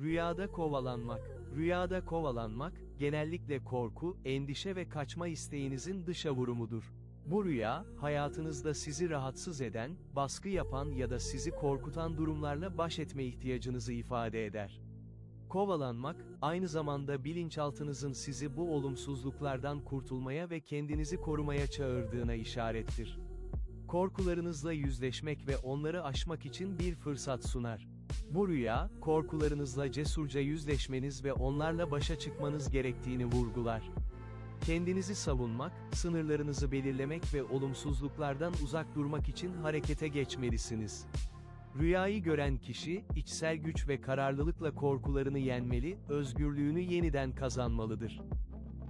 Rüyada kovalanmak. Rüyada kovalanmak, genellikle korku, endişe ve kaçma isteğinizin dışa vurumudur. Bu rüya, hayatınızda sizi rahatsız eden, baskı yapan ya da sizi korkutan durumlarla baş etme ihtiyacınızı ifade eder. Kovalanmak, aynı zamanda bilinçaltınızın sizi bu olumsuzluklardan kurtulmaya ve kendinizi korumaya çağırdığına işarettir. Korkularınızla yüzleşmek ve onları aşmak için bir fırsat sunar. Bu rüya, korkularınızla cesurca yüzleşmeniz ve onlarla başa çıkmanız gerektiğini vurgular. Kendinizi savunmak, sınırlarınızı belirlemek ve olumsuzluklardan uzak durmak için harekete geçmelisiniz. Rüyayı gören kişi, içsel güç ve kararlılıkla korkularını yenmeli, özgürlüğünü yeniden kazanmalıdır.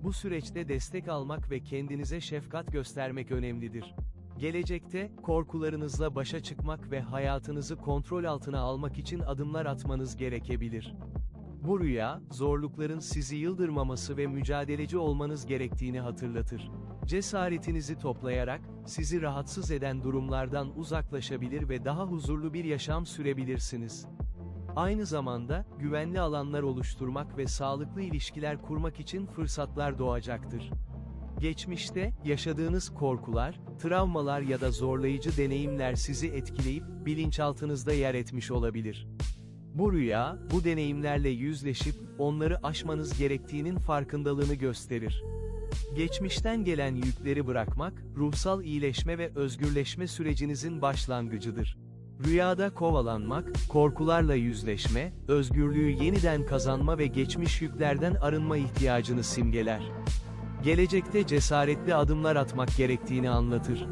Bu süreçte destek almak ve kendinize şefkat göstermek önemlidir. Gelecekte, korkularınızla başa çıkmak ve hayatınızı kontrol altına almak için adımlar atmanız gerekebilir. Bu rüya, zorlukların sizi yıldırmaması ve mücadeleci olmanız gerektiğini hatırlatır. Cesaretinizi toplayarak, sizi rahatsız eden durumlardan uzaklaşabilir ve daha huzurlu bir yaşam sürebilirsiniz. Aynı zamanda, güvenli alanlar oluşturmak ve sağlıklı ilişkiler kurmak için fırsatlar doğacaktır. Geçmişte, yaşadığınız korkular, travmalar ya da zorlayıcı deneyimler sizi etkileyip, bilinçaltınızda yer etmiş olabilir. Bu rüya, bu deneyimlerle yüzleşip, onları aşmanız gerektiğinin farkındalığını gösterir. Geçmişten gelen yükleri bırakmak, ruhsal iyileşme ve özgürleşme sürecinizin başlangıcıdır. Rüyada kovalanmak, korkularla yüzleşme, özgürlüğü yeniden kazanma ve geçmiş yüklerden arınma ihtiyacını simgeler. Gelecekte cesaretli adımlar atmak gerektiğini anlatır.